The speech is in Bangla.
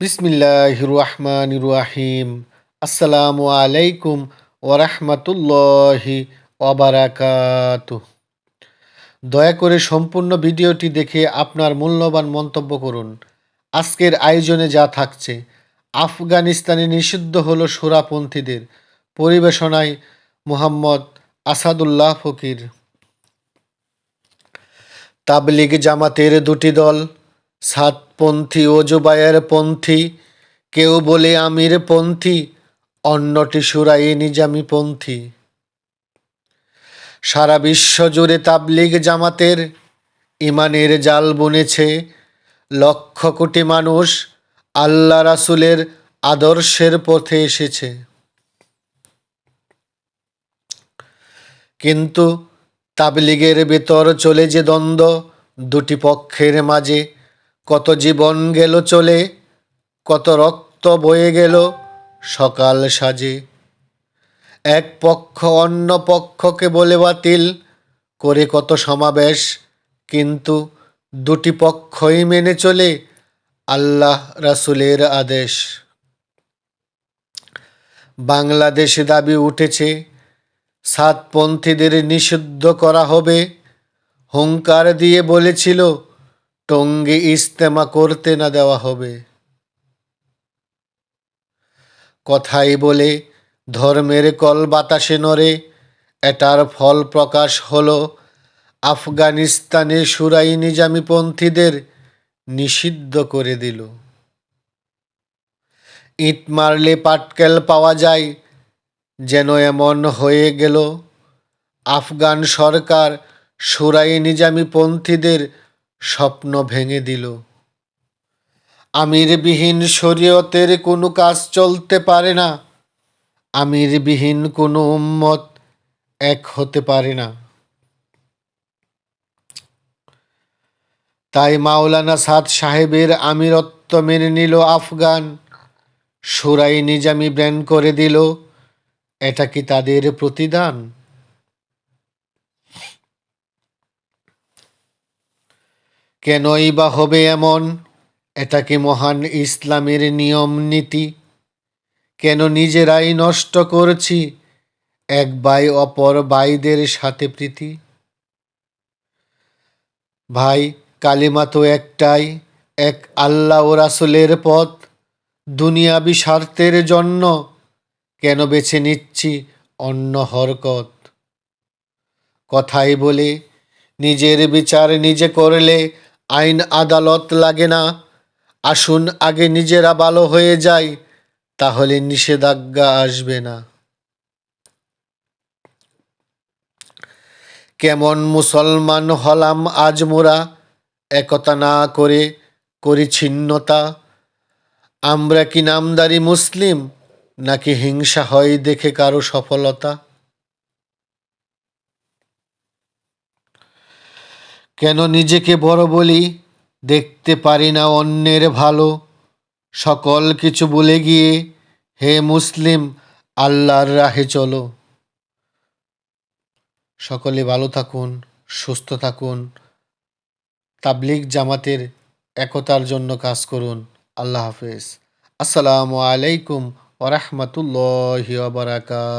বিসমিল্লাহ রহমান রাহিম আসসালামু আলাইকুম ওরহমতুল্লাহি ওবারাকাত দয়া করে সম্পূর্ণ ভিডিওটি দেখে আপনার মূল্যবান মন্তব্য করুন। আজকের আয়োজনে যা থাকছে, আফগানিস্তানে নিষিদ্ধ হলো সুরাপন্থীদের পরিবেশনায় মোহাম্মদ আসাদুল্লাহ ফকির। তাবলিগ জামাতের দুটি দল সাতপন্থী ও জুবায়ের পন্থী, কেউ বলে আমির পন্থী, অন্যটি সুরাই নিজামি পন্থী। সারা বিশ্ব জুড়ে তাবলিগ জামাতের ইমানের জাল বুনেছে লক্ষ কোটি মানুষ আল্লাহ রাসুলের আদর্শের পথে এসেছে। কিন্তু তাবলিগের ভেতর চলে যে দ্বন্দ্ব দুটি পক্ষের মাঝে কত জীবন গেল চলে, কত রক্ত বয়ে গেল সকাল সাজে। এক পক্ষ অন্য পক্ষকে বলে বাতিল, করে কত সমাবেশ, কিন্তু দুটি পক্ষই মেনে চলে আল্লাহ রাসুলের আদেশ। বাংলাদেশে দাবি উঠেছে, সাতপন্থীদের নিষিদ্ধ করা হবে, হুঙ্কার দিয়ে বলেছিল টঙ্গি ইস্তেমা করতে না দেওয়া হবে। কথাই বলে ধর্মের কল বাতাসে নড়ে, এটার ফল প্রকাশ হল আফগানিস্তানে সুরাই নিজামীপন্থীদের নিষিদ্ধ করে দিল। ইট মারলে পাটকেল পাওয়া যায়, যেন এমন হয়ে গেল, আফগান সরকার সুরাই নিজামীপন্থীদের স্বপ্ন ভেঙে দিল। আমিরবিহীন শরীয়তের কোনো কাজ চলতে পারে না। আমিরবিহীন কোনো উম্মত এক হতে পারে না। তাই মাওলানা সাদ সাহেবের আমিরত্ব মেনে নিল আফগান। সুরাই নিজামি ব্র্যান্ড করে দিল। এটা কি তাদের প্রতিদান? কেনই বা হবে এমন? এটা কি মহান ইসলামের নিয়ম নীতি? কেন নিজেরাই নষ্ট করছি, এক বাই অপর বাইদের সাথে প্রীতি? ভাই, কালিমা তো একটাই, এক আল্লাহ ও রাসুলের পথ, দুনিয়াবি স্বার্থের জন্য। কেন বেছে নিচ্ছি অন্য হরকত? কথাই বলে, নিজের বিচার নিজে করলে আইন আদালত লাগে না। আসুন আগে নিজেরা ভালো হয়ে যায় তাহলে নিষেধাজ্ঞা আসবে না। কেমন মুসলমান হলাম আজ মোরা, একতা না করে করি ছিন্নতা। আমরা কি নামদারি মুসলিম, নাকি হিংসা হয় দেখে কারও সফলতা? কেন নিজেকে বড় বলি? দেখতে পারি না অন্যের ভালো। সকল কিছু বলে গিয়ে, হে মুসলিম, আল্লাহর রাহে চলো। সকলে ভালো থাকুন, সুস্থ থাকুন। তাবলিগ জামাতের একতার জন্য কাজ করুন। আল্লাহ হাফেজ। আসসালামু আলাইকুম ওরহমতুল্লাহ বারাকাত।